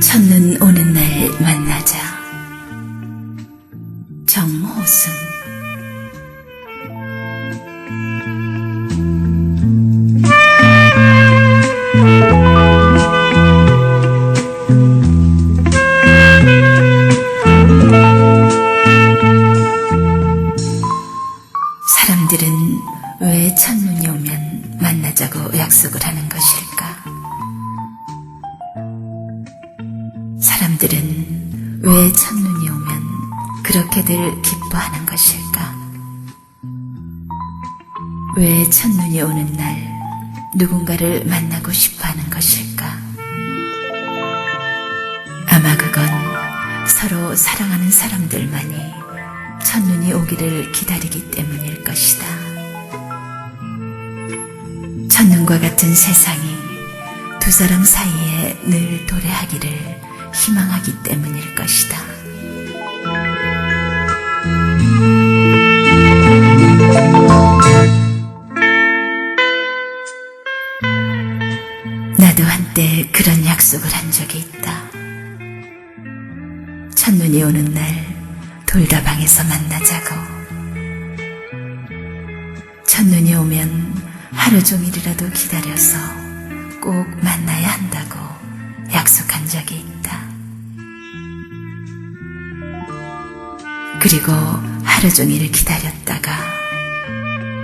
첫눈 오는 날 만나자. 정호승. 사람들은 왜 첫눈이 오면 만나자고 약속을 하는 것일까? 사람들은 왜 첫눈이 오면 그렇게들 기뻐하는 것일까? 왜 첫눈이 오는 날 누군가를 만나고 싶어 하는 것일까? 아마 그건 서로 사랑하는 사람들만이 첫눈이 오기를 기다리기 때문일 것이다. 첫눈과 같은 세상이 두 사람 사이에 늘 도래하기를 희망하기 때문일 것이다. 나도 한때 그런 약속을 한 적이 있다. 첫눈이 오는 날 돌다방에서 만나자고. 첫눈이 오면 하루 종일이라도 기다려서 꼭 만나야 한다고 약속한 적이 있다. 그리고 하루 종일 기다렸다가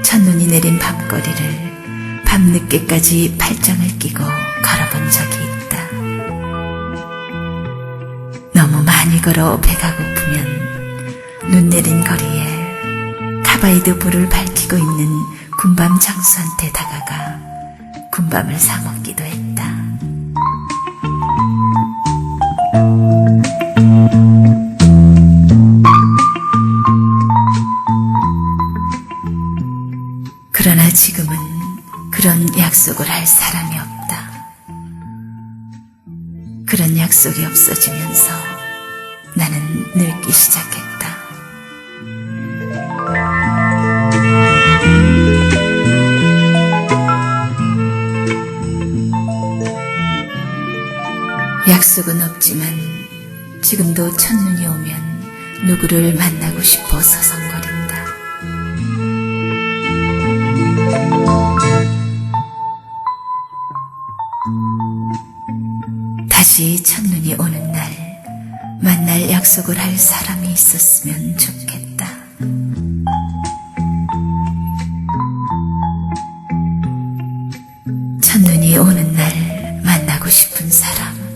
첫눈이 내린 밤거리를 밤늦게까지 팔짱을 끼고 걸어본 적이 있다. 너무 많이 걸어 배가 고프면 눈 내린 거리에 카바이드 불을 밝히고 있는 군밤 장수한테 다가가 군밤을 사 먹기도 했다. 그러나 지금은 그런 약속을 할 사람이 없다. 그런 약속이 없어지면서 나는 늙기 시작했다. 약속은 없지만 지금도 첫눈이 오면 누구를 만나고 싶어 서성거린다. 다시 첫눈이 오는 날 만날 약속을 할 사람이 있었으면 좋겠다. 첫눈이 오는 날 만나고 싶은 사람.